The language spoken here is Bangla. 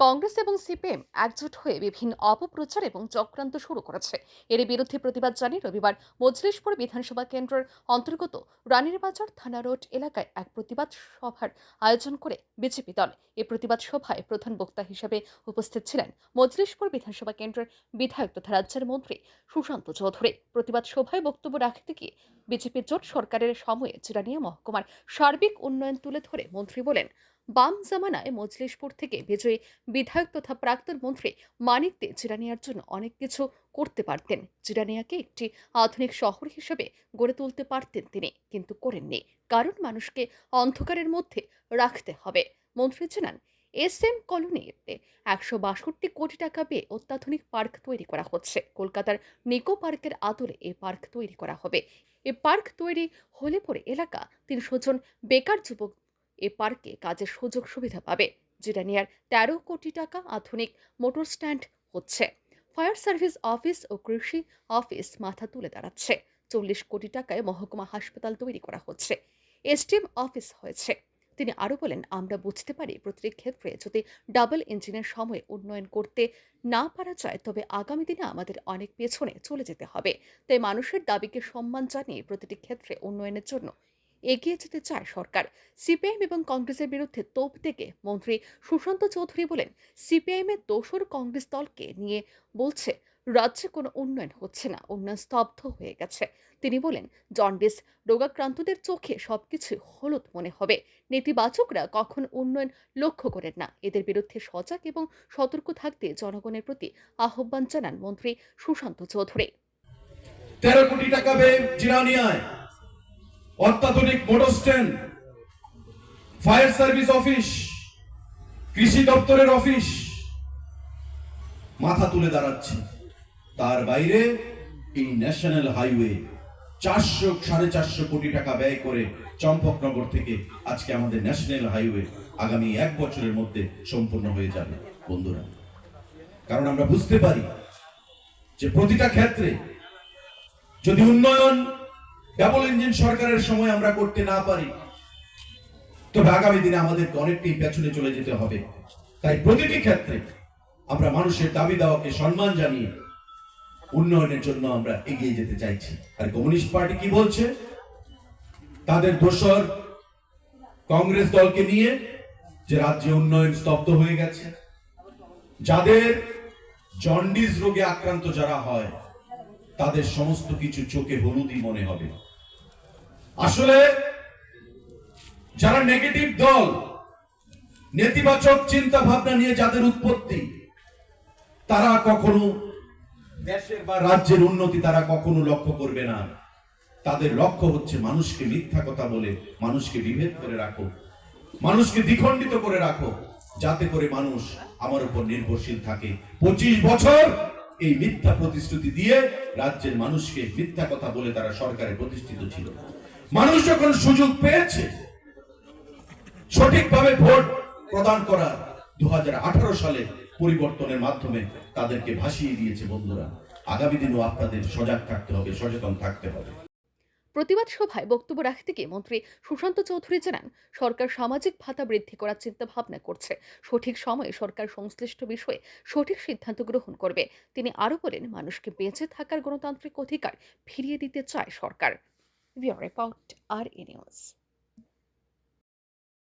কংগ্রেস এবং সিপিএম একজোট হয়ে বিভিন্ন অপপ্রচার এবং চক্রান্ত শুরু করেছে। এর বিরুদ্ধে প্রতিবাদ জানিয়ে রবিবার মজলিশপুর বিধানসভা কেন্দ্রের অন্তর্গত রানীর বাজার থানা রোড এলাকায় এক প্রতিবাদ সভার আয়োজন করে বিজেপি দল এ প্রতিবাদ সভায় প্রধান বক্তা হিসেবে উপস্থিত ছিলেন মজলিশপুর বিধানসভা কেন্দ্রের বিধায়ক তথা রাজ্যের মন্ত্রী সুশান্ত চৌধুরী। প্রতিবাদ সভায় বক্তব্য রাখতে গিয়ে বিজেপি জোট সরকারের সময়ে চিরানিয়া মহকুমার সার্বিক উন্নয়ন তুলে ধরে মন্ত্রী বলেন বাম জামানায় মজলিশপুর থেকে বিজয়ী বিধায়ক তথা প্রাক্তন মন্ত্রী মানিক দে চিরানিয়ার জন্য অনেক কিছু করতে পারতেন। জিরানিয়াকে একটি আধুনিক শহর হিসেবে গড়ে তুলতে পারতেন তিনি, কিন্তু করেননি। কারণ মানুষকে অন্ধকারের মধ্যে রাখতে হবে। মন্ত্রী জানান এস এম কলোনিতে একশো বাষট্টি কোটি টাকা পেয়ে অত্যাধুনিক পার্ক তৈরি করা হচ্ছে। কলকাতার নিকো পার্কের আদলে এই পার্ক তৈরি করা হবে। এ পার্ক তৈরি হলে পরে এলাকা তিনশো জন বেকার যুবক এ পার্কে কাজের সুযোগ সুবিধা পাবে, যেটা নেয়ার তেরো কোটি টাকা আধুনিক মোটর স্ট্যান্ড হচ্ছে। ফায়ার সার্ভিস অফিস ও কৃষি অফিস মাথা তুলে দাঁড়াচ্ছে। চল্লিশ কোটি টাকায় মহকুমা হাসপাতাল তৈরি করা হচ্ছে। এসডিএম অফিস হয়েছে। তিনি আরও বলেন, আমরা বুঝতে পারি প্রতিটি ক্ষেত্রে যদি ডাবল ইঞ্জিনের সময় উন্নয়ন করতে না পারা যায়, তবে আগামী দিনে আমাদের অনেক পেছনে চলে যেতে হবে। তাই মানুষের দাবিকে সম্মান জানিয়ে প্রতিটি ক্ষেত্রে উন্নয়নের জন্য এগিয়ে যেতে চায় সরকার। সিপিআইএম এবং কংগ্রেসের বিরুদ্ধে তোপ থেকে মন্ত্রী সুশান্ত চৌধুরী বলেন, সিপিআইএম এর দোসর কংগ্রেস দলকে নিয়ে বলছে, রাজ্যে কোনো উন্নয়ন হচ্ছে না, উন্নয়ন স্তব্ধ হয়ে গেছে। তিনি বলেন, জন্ডিস, রোগাক্রান্তদের চোখে সবকিছু হলুদ মনে হবে। নেতিবাচকরা কখন উন্নয়ন লক্ষ্য করেন না। এদের বিরুদ্ধে সজাগ এবং সতর্ক থাকতে জনগণের প্রতি আহ্বান জানান মন্ত্রী সুশান্ত চৌধুরী। তেরো কোটি টাকা ব্যয় জিরানিয়ায় অত্যাধুনিক motor stand, fire service office, কৃষি দপ্তরের অফিস, মাথা তুলে দাঁড়াচ্ছে। তার বাইরে এই ন্যাশনাল হাইওয়ে চারশো, সাড়ে চারশো কোটি টাকা ব্যয় করে চম্পকনগর থেকে আজকে আমাদের ন্যাশনাল হাইওয়ে আগামী এক বছরের মধ্যে সম্পূর্ণ হয়ে যাবে, বন্ধুরা। কারণ আমরা বুঝতে পারি যে প্রতিটা ক্ষেত্রে যদি উন্নয়ন ডাবল ইঞ্জিন সরকারের সময় আমরা করতে না পারি, তবে আগামী দিনে আমাদেরকে অনেকটাই পেছনে চলে যেতে হবে। তাই প্রতিটি ক্ষেত্রে আমরা মানুষের দাবি দাওয়াকে সম্মান জানিয়ে উন্নয়নের জন্য আমরা এগিয়ে যেতে চাইছি। আর কমিউনিস্ট পার্টি কি বলছে? তাদের দোষর কংগ্রেস দলকে নিয়ে যে রাজ্যে উন্নয়ন স্তব্ধ হয়ে গেছে, যাদের জন্ডিস রোগে আক্রান্ত যারা হয় তাদের সমস্ত কিছু চোখে হলুদই মনে হবে। আসলে, যারা নেগেটিভ দল, নেতিবাচক চিন্তা ভাবনা নিয়ে যাদের উৎপত্তি, তারা কখনো দেশের বা রাজ্যের উন্নতি তারা কখনো লক্ষ্য করবে না। তাদের লক্ষ্য হচ্ছে মানুষকে মিথ্যা কথা বলে, মানুষকে বিভেদ করে রাখো, মানুষকে দ্বিখণ্ডিত করে রাখো, যাতে করে মানুষ আমার উপর নির্ভরশীল থাকে। পঁচিশ বছর এই মিথ্যা প্রতিশ্রুতি দিয়ে রাজ্যের মানুষকে মিথ্যা কথা বলে তারা সরকারে প্রতিষ্ঠিত ছিল। মানুষ যখন সুযোগ পেয়েছে, সঠিকভাবে ভোট প্রদান করা দু হাজার আঠারো সালে পরিবর্তনের মাধ্যমে তাদেরকে ভাসিয়ে দিয়েছে বন্ধুরা। আগামী দিনও আপনাদের সজাগ থাকতে হবে, সচেতন থাকতে হবে। প্রতিবাদ সভায় বক্তব্য রাখতে গিয়ে মন্ত্রী সুশান্ত চৌধুরী জানান, সরকার সামাজিক ভাতা বৃদ্ধি করার চিন্তা ভাবনা করছে। সঠিক সময়ে সরকার সংশ্লিষ্ট বিষয়ে সঠিক সিদ্ধান্ত গ্রহণ করবে। তিনি আরও বলেন, মানুষকে বেঁচে থাকার গণতান্ত্রিক অধিকার ফিরিয়ে দিতে চায় সরকার। রিপোর্ট আর এ